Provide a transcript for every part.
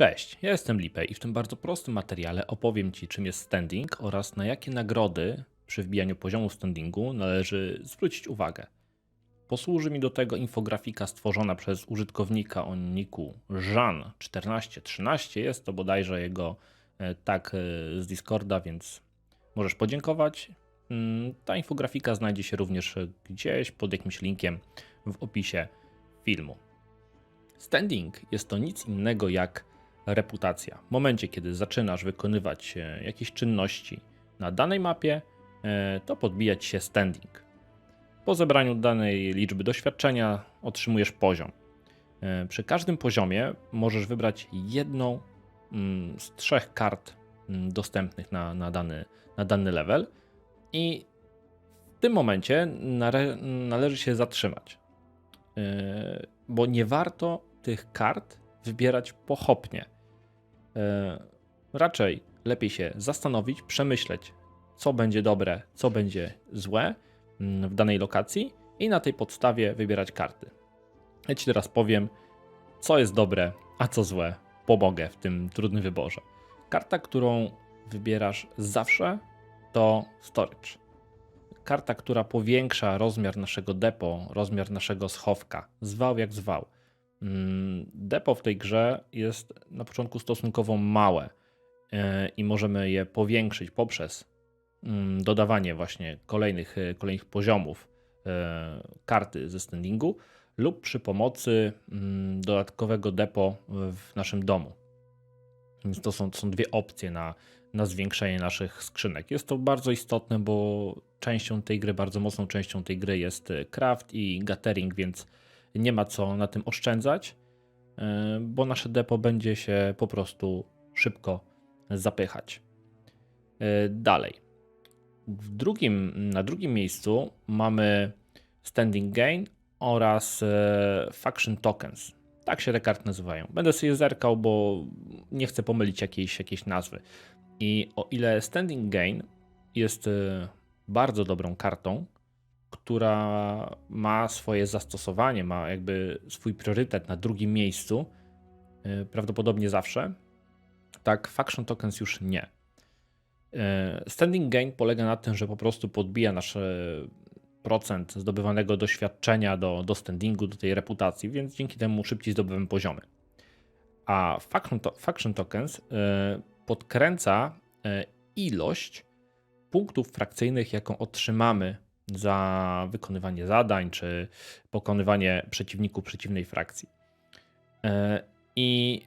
Cześć, ja jestem Lipej i w tym bardzo prostym materiale opowiem Ci, czym jest standing oraz na jakie nagrody przy wbijaniu poziomu standingu należy zwrócić uwagę. Posłuży mi do tego infografika stworzona przez użytkownika o niku Jean1413. Jest to bodajże jego tak z Discorda, więc możesz podziękować. Mm, Ta infografika znajdzie się również gdzieś pod jakimś linkiem w opisie filmu. Standing jest to nic innego jak reputacja. W momencie, kiedy zaczynasz wykonywać e, jakieś czynności na danej mapie, e, to podbijać się standing. Po zebraniu danej liczby doświadczenia otrzymujesz poziom. E, Przy każdym poziomie możesz wybrać jedną mm, z trzech kart mm, dostępnych na, na, dany, na dany level i w tym momencie należy się zatrzymać, bo nie warto tych kart wybierać pochopnie. E, Raczej lepiej się zastanowić, przemyśleć, co będzie dobre, co będzie złe mm, w danej lokacji i na tej podstawie wybierać karty. Ja Ci teraz powiem, co jest dobre, a co złe. Pomogę w tym trudnym wyborze. Karta, którą wybierasz zawsze, to storage. Karta, która powiększa rozmiar naszego depo, rozmiar naszego schowka. Zwał jak zwał. Mm, Depo w tej grze jest na początku stosunkowo małe e, i możemy je powiększyć poprzez mm, dodawanie właśnie kolejnych, e, kolejnych poziomów e, karty ze standingu lub przy pomocy mm, dodatkowego depo w naszym domu. Więc to są, to są dwie opcje na, na zwiększenie naszych skrzynek. Jest to bardzo istotne, bo częścią tej gry, bardzo mocną częścią tej gry jest craft i gathering, więc nie ma co na tym oszczędzać, e, bo nasze depo będzie się po prostu szybko zapychać. E, Dalej. W drugim, na drugim miejscu mamy Standing Gain oraz e, Faction Tokens. Tak się te karty nazywają. Będę sobie zerkał, bo nie chcę pomylić jakiejś, jakiejś nazwy. I o ile Standing Gain jest bardzo dobrą kartą, która ma swoje zastosowanie, ma jakby swój priorytet na drugim miejscu, e, prawdopodobnie zawsze, tak Faction Tokens już nie. E, Standing gain polega na tym, że po prostu podbija nasz procent zdobywanego doświadczenia do, do standingu, do tej reputacji, więc dzięki temu szybciej zdobywamy poziomy. A Faction, to, faction Tokens e, podkręca ilość punktów frakcyjnych, jaką otrzymamy za wykonywanie zadań czy pokonywanie przeciwników przeciwnej frakcji. E, I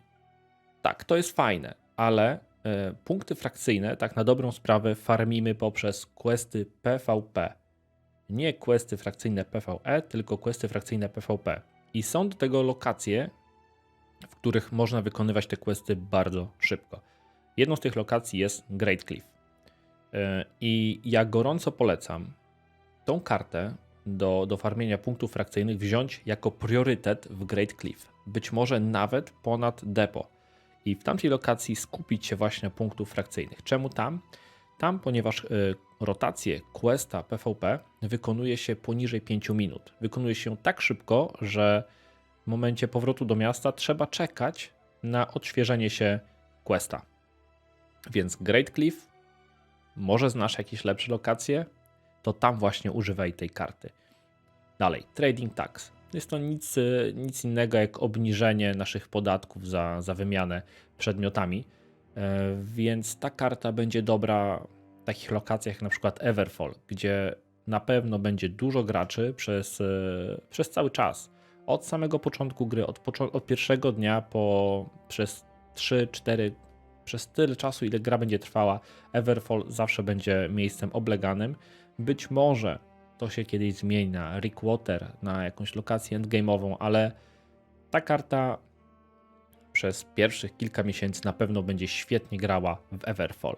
tak, to jest fajne, ale e, punkty frakcyjne, tak na dobrą sprawę, farmimy poprzez questy PvP. Nie questy frakcyjne PvE, tylko questy frakcyjne PvP. I są do tego lokacje, w których można wykonywać te questy bardzo szybko. Jedną z tych lokacji jest Great Cliff. E, I ja gorąco polecam tą kartę do, do farmienia punktów frakcyjnych wziąć jako priorytet w Great Cliff. Być może nawet ponad depo. I w tamtej lokacji skupić się właśnie punktów frakcyjnych. Czemu tam? Tam, ponieważ y, rotację questa PvP wykonuje się poniżej 5 minut. Wykonuje się tak szybko, że w momencie powrotu do miasta trzeba czekać na odświeżenie się questa. Więc Great Cliff, może znasz jakieś lepsze lokacje, to tam właśnie używaj tej karty. Dalej, Trading Tax. Jest to nic, y, nic innego jak obniżenie naszych podatków za, za wymianę przedmiotami, E, więc ta karta będzie dobra w takich lokacjach jak na przykład Everfall, gdzie na pewno będzie dużo graczy przez, e, przez cały czas. Od samego początku gry, od, od pierwszego dnia po przez 3-4, przez tyle czasu, ile gra będzie trwała, Everfall zawsze będzie miejscem obleganym. Być może to się kiedyś zmieni na Rickwater, na jakąś lokację endgame'ową, ale ta karta przez pierwszych kilka miesięcy na pewno będzie świetnie grała w Everfall.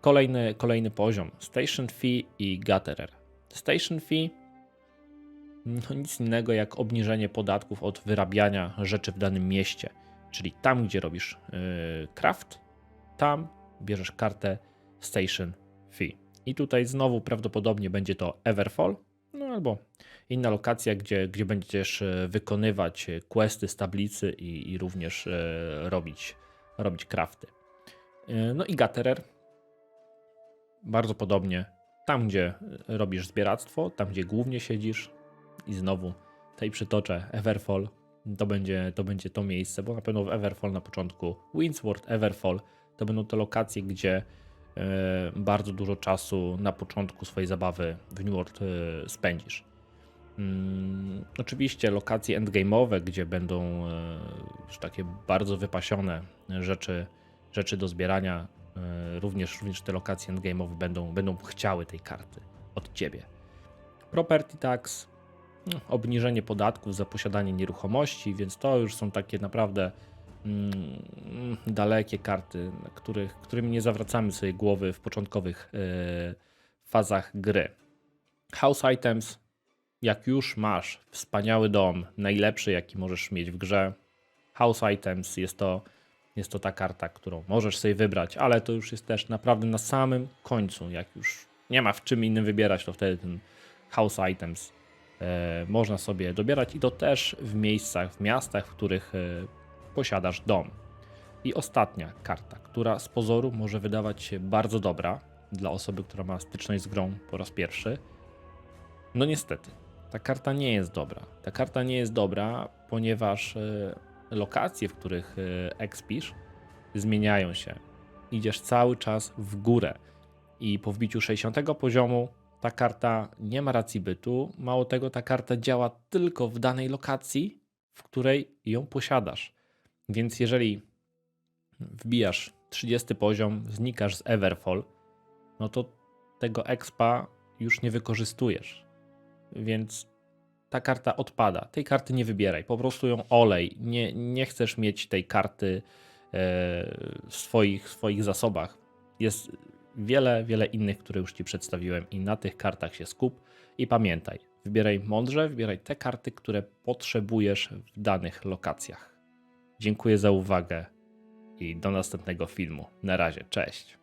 Kolejny, kolejny poziom: Station Fee i Gatherer. Station Fee no nic innego jak obniżenie podatków od wyrabiania rzeczy w danym mieście. Czyli tam, gdzie robisz yy, craft, tam bierzesz kartę Station Fee. I tutaj znowu prawdopodobnie będzie to Everfall, no albo inna lokacja, gdzie, gdzie będziesz e, wykonywać questy z tablicy i, i również e, robić, robić crafty. No i Gatherer. Bardzo podobnie. Tam, gdzie robisz zbieractwo, tam, gdzie głównie siedzisz i znowu tutaj przytoczę Everfall. To będzie, to będzie to miejsce, bo na pewno w Everfall na początku, Windsward, Everfall, to będą te lokacje, gdzie e, bardzo dużo czasu na początku swojej zabawy w New World e, spędzisz. Mm, oczywiście lokacje endgame'owe, gdzie będą e, już takie bardzo wypasione rzeczy, rzeczy do zbierania, również, również te lokacje endgame'owe będą, będą chciały tej karty od ciebie. Property tax, obniżenie podatków za posiadanie nieruchomości, więc to już są takie naprawdę mm, dalekie karty, których, którymi nie zawracamy sobie głowy w początkowych e, fazach gry. House items, jak już masz wspaniały dom, najlepszy jaki możesz mieć w grze, House items jest to, jest to ta karta, którą możesz sobie wybrać, ale to już jest też naprawdę na samym końcu, jak już nie ma w czym innym wybierać, to wtedy ten House items można sobie dobierać i to też w miejscach, w miastach, w których e, posiadasz dom. I ostatnia karta, która z pozoru może wydawać się bardzo dobra dla osoby, która ma styczność z grą po raz pierwszy. No niestety, ta karta nie jest dobra. Ta karta nie jest dobra, ponieważ e, lokacje, w których e, expisz, zmieniają się. Idziesz cały czas w górę i po wbiciu 60 poziomu ta karta nie ma racji bytu. Mało tego, ta karta działa tylko w danej lokacji, w której ją posiadasz. Więc jeżeli wbijasz 30 poziom, znikasz z Everfall, no to tego expa już nie wykorzystujesz. Więc ta karta odpada. Tej karty nie wybieraj, po prostu ją olej. Nie, nie chcesz mieć tej karty e, w swoich, swoich zasobach. Jest wiele, wiele innych, które już Ci przedstawiłem i na tych kartach się skup i pamiętaj, wybieraj mądrze, wybieraj te karty, które potrzebujesz w danych lokacjach. Dziękuję za uwagę i do następnego filmu. Na razie, cześć.